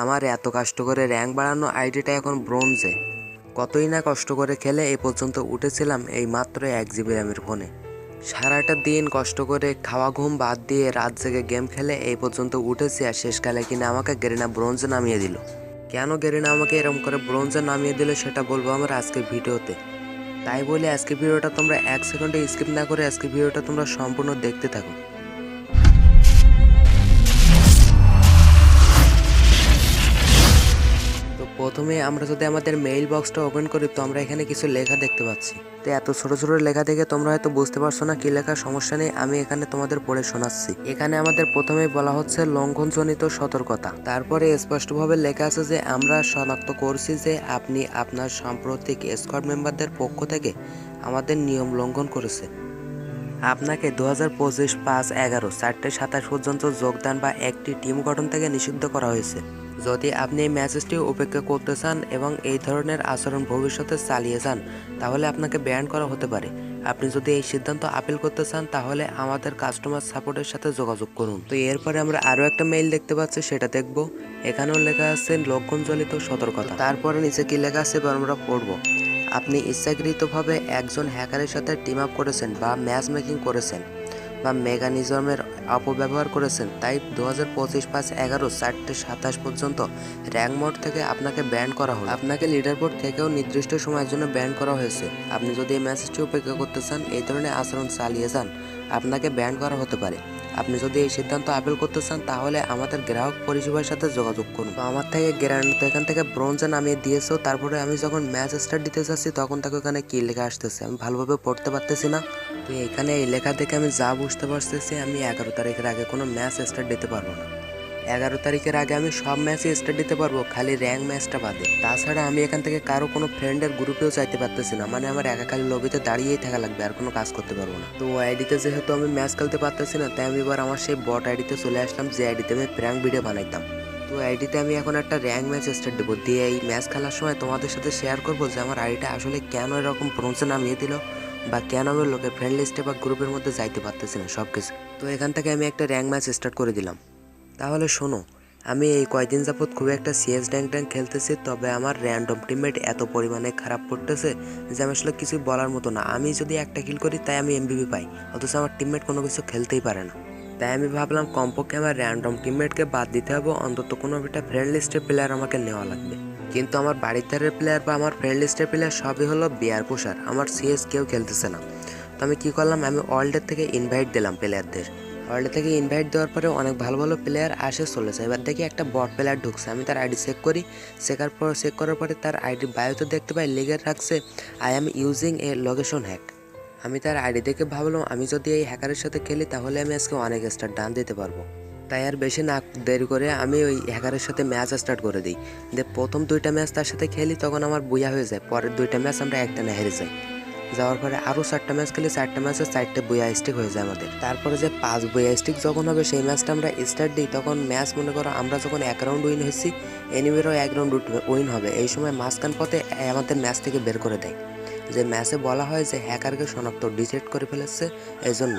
আমার এত কষ্ট করে র্যাঙ্ক বাড়ানো আইডিটা এখন ব্রোঞ্জে। কতই না কষ্ট করে খেলে এই পর্যন্ত উঠেছিলাম এই মাত্র এক জিবি র্যামের ফোনে। সারাটা দিন কষ্ট করে খাওয়া ঘুম বাদ দিয়ে রাত জেগে গেম খেলে এই পর্যন্ত উঠেছি আর শেষকালে কিনা আমাকে গেরিনা ব্রোঞ্জে নামিয়ে দিল। কেন গেরিনা আমাকে এরকম করে ব্রোঞ্জে নামিয়ে দিল সেটা বলব আমার আজকের ভিডিওতে। তাই বলে আজকে ভিডিওটা তোমরা এক সেকেন্ডে স্কিপ না করে আজকে ভিডিওটা তোমরা সম্পূর্ণ দেখতে থাকো। প্রথমে আমরা যদি আমাদের মেইল বক্সটা ওপেন করি, তো আমরা এখানে কিছু লেখা দেখতে পাচ্ছি। তো এত ছোট ছোট লেখা দেখে তোমরা হয়তো বুঝতে পারছ না কি লেখা সমস্যা নেই, আমি এখানে তোমাদের পড়ে শোনাচ্ছি। এখানে আমাদের প্রথমেই বলা হচ্ছে লঙ্ঘনজনিত সতর্কতা। তারপরে স্পষ্টভাবে লেখা আছে যে, আমরা শনাক্ত করছি যে আপনি আপনার সাম্প্রতিক স্কোয়াড মেম্বারদের পক্ষ থেকে আমাদের নিয়ম লঙ্ঘন করেছে। আপনাকে দু হাজার পঁচিশ পাঁচ এগারো চারটে সাতাশ পর্যন্ত যোগদান বা একটি টিম গঠন থেকে নিষিদ্ধ করা হয়েছে। যদি আপনি এই উপেক্ষা করতে চান এবং এই ধরনের আচরণ ভবিষ্যতে চালিয়ে যান, তাহলে আপনাকে ব্যান করা হতে পারে। আপনি যদি এই সিদ্ধান্ত আপিল করতে চান, তাহলে আমাদের কাস্টমার সাপোর্টের সাথে যোগাযোগ করুন। তো এরপরে আমরা আরও একটা মেইল দেখতে পাচ্ছি, সেটা দেখব। এখানেও লেখা আছে, লক্ষণজনিত সতর্কতা। তারপরে নিচে কি লেখা আছে, এবার আমরা পড়ব। আপনি ইচ্ছাকৃতভাবে একজন হ্যাকারের সাথে টিম আপ করেছেন বা ম্যাচ মেকিং করেছেন। বা মেকানিজমের অপব্যবহার করেছেন, তাই দু হাজার পঁচিশ পাঁচ এগারো চারটে সাতাশ পর্যন্ত র্যাঙ্ক মোড থেকে আপনাকে ব্যান করা হয় আপনাকে লিডার বোর্ড থেকেও নির্দিষ্ট সময়ের জন্য ব্যান করা হয়েছে। আপনি যদি এই ম্যাচটি উপেক্ষা করতে চান, এই ধরনের আচরণ চালিয়ে যান। আপনাকে ব্যান করা হতে পারে। আপনি যদি এই সিদ্ধান্ত আপিল করতে চান, তাহলে আমাদের গ্রাহক পরিষেবার সাথে যোগাযোগ করুন। তো আমার থেকে গ্রান্ড তো এখান থেকে ব্রোঞ্জে নামিয়ে দিয়েছ, তারপরে আমি যখন ম্যাচ স্টার্ট দিতে চাচ্ছি, তখন তাকে ওখানে কি লেখা আসতেছে? আমি ভালোভাবে পড়তে পারতেছি না। তো এখানে এই লেখা থেকে আমি যা বুঝতে পারতেছি, আমি এগারো তারিখের আগে কোনো ম্যাচ স্টার্ট দিতে পারব না। এগারো তারিখের আগে আমি সব ম্যাচে স্টার্ট দিতে পারব, খালি র্যাঙ্ক ম্যাচটা বাদে। তাছাড়া আমি এখান থেকে কারও কোনো ফ্রেন্ডের গ্রুপেও চাইতে পারতেছি না মানে আমার একা খালি লবিতে দাঁড়িয়েই থাকা লাগবে, আর কোনো কাজ করতে পারব না। তো আইডিতে যেহেতু আমি ম্যাচ খেলতে পারতেছি না, তাই আমি এবার আমার সেই বট আইডিতে চলে আসলাম, যে আইডিতে আমি প্র্যাঙ্ক ভিডিও বানাইতাম। তো আইডিতে আমি এখন একটা র্যাঙ্ক ম্যাচ স্টার্ট দেবো, দিয়ে এই ম্যাচ খেলার সময় তোমাদের সাথে শেয়ার করব যে আমার আইডিটা আসলে কেন এরকম ব্রোঞ্জে নামিয়ে দিল, বা কেন আমি লোকের ফ্রেন্ড লিস্টে বা গ্রুপের মধ্যে যাইতে পারতেছি না সব কিছু তো এখান থেকে আমি একটা র্যাঙ্ক ম্যাচ স্টার্ট করে দিলাম। তাহলে শোনো, আমি এই কয়দিন যাবত খুব একটা সিএস ড্যাং ড্যাং খেলতেছি, তবে আমার র্যান্ডম টিমমেট এত পরিমাণে খারাপ করতেছে যে আমি আসলে কিছু বলার মতো না। আমি যদি একটা কিল করি, তাই আমি এমবিবি পাই, অথচ আমার টিমমেট কোনো কিছু খেলতেই পারে না। তাই আমি ভাবলাম, কমপক্ষে আমার র্যান্ডম টিমমেটকে বাদ দিতে হবে, অন্তত কোনো একটা ফ্রেন্ড লিস্টের প্লেয়ার আমাকে নেওয়া লাগবে। কিন্তু আমার বাড়ির ধারের প্লেয়ার বা আমার ফ্রেন্ড লিস্টের প্লেয়ার সবই হলো বিয়ার পোষার আমার সিএস কেউ খেলতেছে না। তো আমি কী করলাম, আমি ওয়ার্ল্ডের থেকে ইনভাইট দিলাম প্লেয়ারদের ওয়ার্ল্ড থেকে ইনভাইট দেওয়ার পরে অনেক ভালো ভালো প্লেয়ার আসে চলেছে এবার দেখি একটা বট প্লেয়ার ঢুকছে। আমি তার আইডি চেক করি। চেকার পর চেক করার পরে তার আইডি বায়োতে দেখতে পাই, লেগে রাখছে I am using a location hack আমি তার আইডি দেখে ভাবলাম, আমি যদি এই হ্যাকারের সাথে খেলি, তাহলে আমি আজকে অনেক স্টার ডান দিতে পারব। তাই আর বেশি না দেরি করে আমি ওই হ্যাকারের সাথে ম্যাচ স্টার্ট করে দিই। দিয়ে প্রথম দুইটা ম্যাচ তার সাথে খেলি, তখন আমার বুয়া হয়ে যায়। পরের দুইটা ম্যাচ আমরা একটা না হেরে যাই। যাওয়ার পরে আরও চারটা ম্যাচ খেলি চারটা ম্যাচে চারটে বইয়া স্টিক হয়ে যায় আমাদের। তারপরে যে পাঁচ বইয়া স্টিক যখন হবে, সেই ম্যাচটা আমরা স্টার্ট দিই, তখন ম্যাচ মনে করো আমরা যখন এক রাউন্ড উইন হয়েছি এনিমিরও এক রাউন্ড উইন হবে। এই সময় মাঝখান পথে আমাদের ম্যাচ থেকে বের করে দেয়। যে ম্যাচে বলা হয় যে হ্যাকারকে শনাক্ত ডিটেক্ট করে ফেলেছে এই জন্য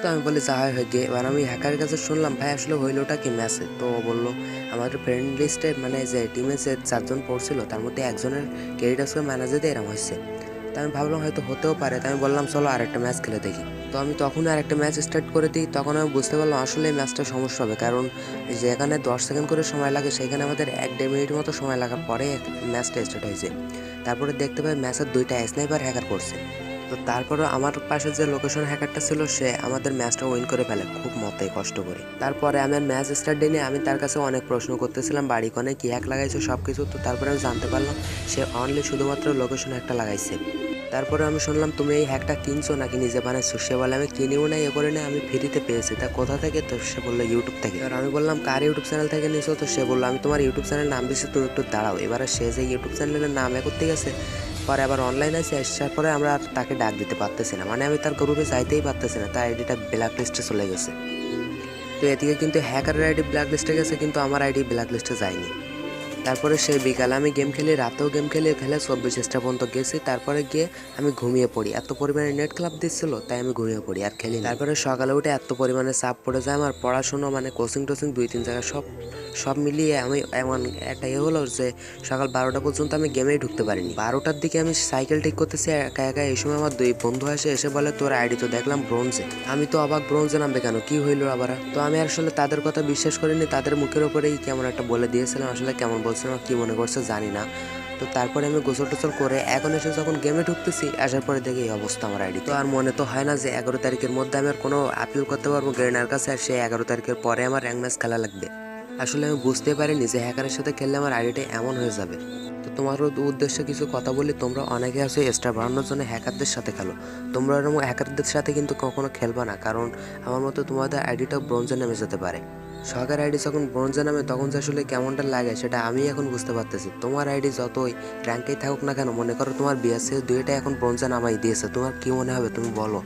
তো আমি বলি, যা হয় গিয়ে এবার আমি হ্যাকারের কাছে শুনলাম, ভাই, আসলে হইলোটা কি ম্যাচে? তো বলল, আমাদের ফ্রেন্ড লিস্টে মানে যে টিমে যে চারজন পড়ছিল, তার মধ্যে একজনের ক্রেডিটার্সকে ম্যানেজার এরম হয়েছে। তো আমি ভাবলাম হয়তো হতেও পারে তাই আমি বললাম, চলো আরেকটা ম্যাচ খেলে দেখি। তো আমি তখন আর একটা ম্যাচ স্টার্ট করে দিই। তখন আমি বুঝতে পারলাম আসলে এই ম্যাচটা সমস্যা হবে, কারণ যেখানে দশ সেকেন্ড করে সময় লাগে, সেখানে আমাদের এক দেড় মিনিট মতো সময় লাগার পরে ম্যাচটা স্টার্ট হয়েছে তারপরে দেখতে পাই ম্যাচের দুইটা স্নাইপার হ্যাকার করছে। তো তারপরে আমার পাশে যে লোকেশন হ্যাকারটা ছিল, সে আমাদের ম্যাচটা উইন করে ফেলে। খুব মতে কষ্ট করে। তারপরে আমি ম্যাচ স্টার্ট নিয়ে আমি তার কাছে অনেক প্রশ্ন করতেছিলাম, বাড়ি কনে কি হ্যাক লাগাইছে সব কিছু তো তারপরে আমি জানতে পারলাম, সে অনলি শুধুমাত্র লোকেশন একটা লাগাইছে। তারপরে আমি শুনলাম, তুমি এই হ্যাকটা কিনছো নাকি নিজে বানাইছো? সে বলে, আমি কিনেও না এ করে না আমি ফ্রিতে পেয়েছি। তা কোথা থেকে? তো সে বলল ইউটিউব থেকে। আর আমি বললাম, কার ইউটিউব চ্যানেল থেকে নিয়েছো তো সে বলল, আমি তোমার ইউটিউব চ্যানেল নাম দিচ্ছি তুমি একটু দাঁড়াও। এবারে সে যে ইউটিউব চ্যানেলের নাম এ করতে গেছে পরে আবার অনলাইন আছে আসার পরে আমরা আর তাকে ডাক দিতে পারতেছি না। মানে আমি তার গ্রুপে চাইতেই পারতেছি না। তার আইডিটা ব্ল্যাক লিস্টে চলে গেছে। তো এদিকে কিন্তু হ্যাকারের আইডি ব্ল্যাক লিস্টে গেছে, কিন্তু আমার আইডি ব্ল্যাক লিস্টে যায়নি। তারপরে সেই বিকালে আমি গেম খেলি, রাতেও গেম খেলি খেলে চব্বিশ চেষ্টা পর্যন্ত গেছি। তারপরে গিয়ে আমি ঘুমিয়ে পড়ি। এত পরিমাণে নেট ক্লাব দিচ্ছিল, তাই আমি ঘুমিয়ে পড়ি আর খেলি তারপরে সকালে উঠে এত পরিমাণে চাপ পড়ে যায় আমার। পড়াশুনো মানে কোচিং টোচিং দুই তিন জায়গায় সব সব মিলিয়ে আমি এমন একটা ইয়ে হলো যে সকাল বারোটা পর্যন্ত আমি গেমেই ঢুকতে পারিনি। বারোটার দিকে আমি সাইকেল ঠিক করতেছি, একা একা এই সময় আমার দুই বন্ধু আসে, এসে বলে, তোর আইডি তো দেখলাম ব্রোঞ্জে আমি তো অবাক ব্রোঞ্জে নামবে কেন? কি হইল আবার? তো আমি আসলে তাদের কথা বিশ্বাস করিনি, তাদের মুখের উপরেই কেমন একটা বলে দিয়েছিলাম, আসলে কেমন বলছিলাম কি মনে করছে জানি না। তো তারপরে আমি গোসল টোসল করে এখন এসে যখন গেমে ঢুকতেছি, আসার পরে দেখি এই অবস্থা আমার আইডি তো। আর মনে তো হয় না যে এগারো তারিখের মধ্যে আমি আর কোনো আপিল করতে পারব। গ্রেনার কাছে আর সেই এগারো তারিখের পরে আমার র্যাঙ্ক ম্যাচ খেলা লাগবে। আসলে আমি বুঝতে পারিনি যে হ্যাকারের সাথে খেললে আমার আইডিটা এমন হয়ে যাবে। তো তোমারও উদ্দেশ্যে কিছু কথা বলি, তোমরা অনেকে আছে এক্সট্রা বাড়ানোর জন্য হ্যাকারদের সাথে খেলো। তোমরা এরকম হ্যাকারদের সাথে কিন্তু কখনো খেলবা না, কারণ আমার মতো তোমাদের আইডিটা ব্রোঞ্জে নেমে যেতে পারে। সরকার আইডি যখন ব্রোঞ্জে নামে, তখন যে আসলে কেমনটা লাগে সেটা আমি এখন বুঝতে পারতেছি। তোমার আইডি যতই র্যাঙ্কেই থাকুক না কেন, মনে করো তোমার বিএসসি দুইটা এখন ব্রোঞ্জে নামাই দিয়েছে, তোমার কি মনে হবে তুমি বলো?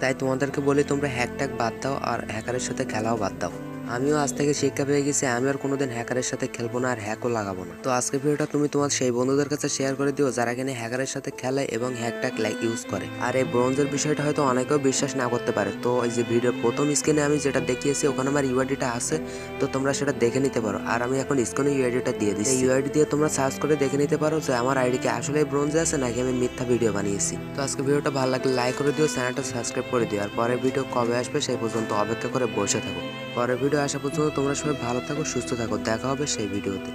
তাই তোমাদেরকে বলি, তোমরা হ্যাক ট্যাক বাদ দাও আর হ্যাকারের সাথে খেলাও বাদ দাও। আমিও আজ থেকে শিক্ষা পেয়ে গেছি, আমি আর কোনোদিন হ্যাকারের সাথে খেলব না আর হ্যাকও লাগাবো না। তো আজকে ভিডিওটা তুমি তোমার সেই বন্ধুদের কাছে শেয়ার করে দিও, যারা কিনা হ্যাকারের সাথে খেলে এবং হ্যাক ট্যাক ইউজ করে। আর এই ব্রোঞ্জের বিষয়টা হয়তো অনেকেও বিশ্বাস না করতে পারে। তো এই যে ভিডিওর প্রথম স্ক্রিনে আমি যেটা দেখিয়েছি, ওখানে আমার ইউআইডিটা আছে, তো তোমরা সেটা দেখে নিতে পারো। আর আমি এখন স্ক্রিনে ইউআইডিটা দিয়ে দিচ্ছি। ইউআইডি দিয়ে তোমরা সার্চ করে দেখে নিতে পারো যে আমার আইডি কি আসলে ব্রোঞ্জে আছে নাকি আমি মিথ্যা ভিডিও বানিয়েছি। তো আজকে ভিডিওটা ভালো লাগলে লাইক করে দিও চ্যানেলটা সাবস্ক্রাইব করে দিও। আর পরের ভিডিও কবে আসবে সেই পর্যন্ত অপেক্ষা করে বসে থাকো। পরের ভিডিও আসা পর্যন্ত তোমরা সবাই ভালো থাকো সুস্থ থাকো। দেখা হবে সেই ভিডিওতে।